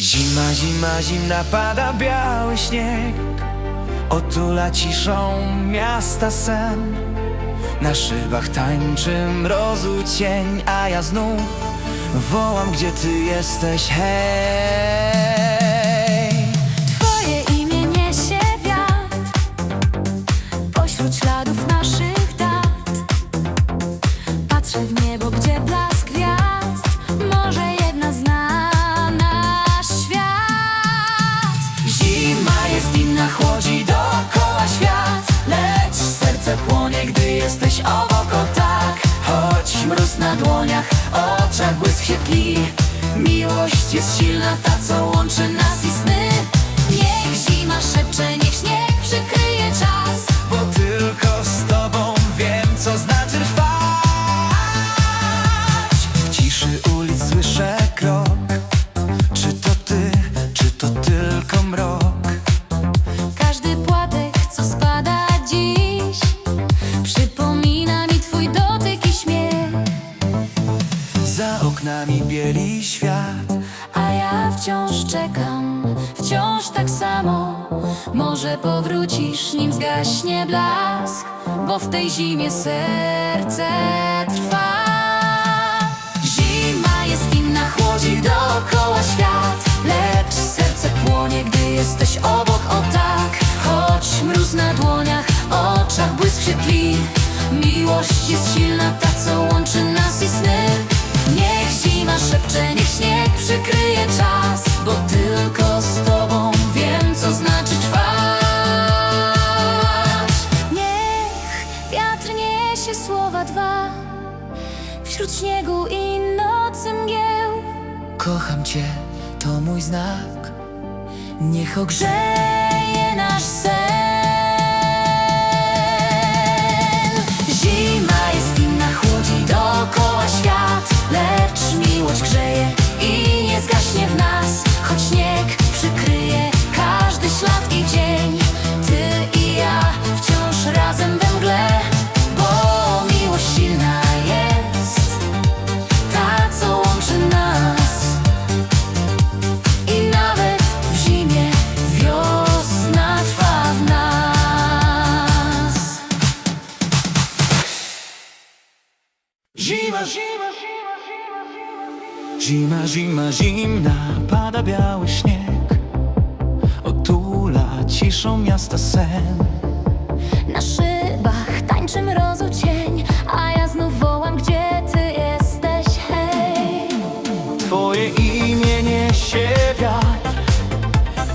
Zima, zima, zimna, pada biały śnieg. Otula ciszą miasta sen. Na szybach tańczy mrozu cień A ja znów wołam, gdzie ty jesteś, hej ta co łączy nas i sny. Niech zima szepcze, niech śnieg przykryje czas. Bo tylko z tobą wiem, co znaczy trwać. W ciszy ulic słyszę krok. Czy to ty, czy to tylko mrok? Każdy płatek, co spada dziś Przypomina mi twój dotyk i śmiech. Za oknami bieli świat wciąż czekam, wciąż tak samo. Może powrócisz, nim zgaśnie blask Bo w tej zimie serce trwa. Zima jest inna, chłodzi dookoła świat Wśród śniegu i nocy mgieł. Kocham cię, to mój znak. Niech ogrze Grzeje nasz sen zima, zima, zimna, pada biały śnieg. Otula ciszą miasta sen. Na szybach tańczy mrozu cień, a ja znów wołam, gdzie ty jesteś, hej. Twoje imię niesie wiatr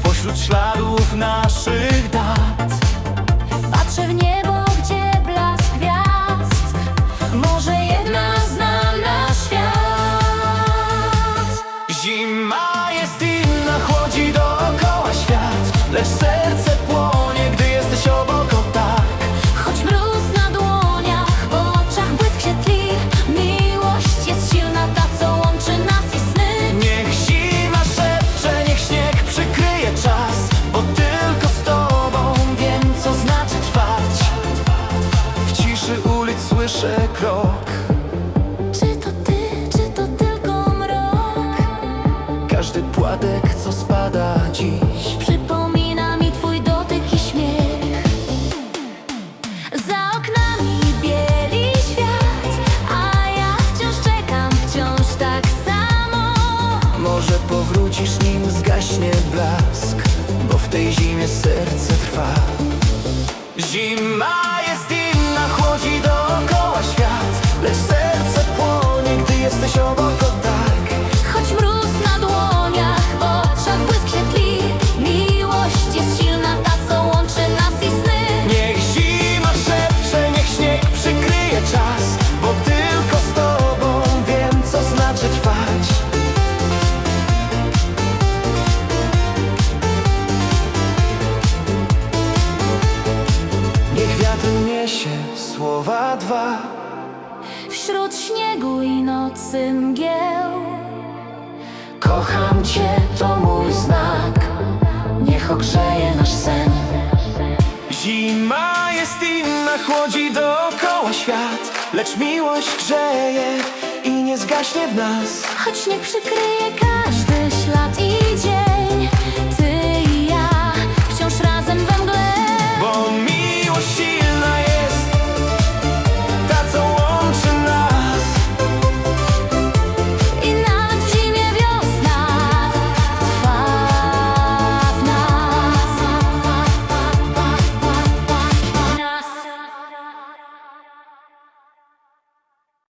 Pośród śladów naszych dat. Patrzę w niebo, Każdy płatek, co spada dziś. Przypomina mi twój dotyk i śmiech. Za oknami bieli świat A ja wciąż czekam, wciąż tak samo. Może powrócisz, nim zgaśnie blask Bo w tej zimie serce trwa. Zima jest inna, chłodzi dookoła świat Lecz serce płonie, gdy jesteś obok, słowa dwa. Wśród śniegu i nocy mgieł. Kocham cię, to mój znak. Niech ogrzeje nasz sen. Zima jest inna, chłodzi dookoła świat. Lecz miłość grzeje i nie zgaśnie w nas. Choć nie przykryje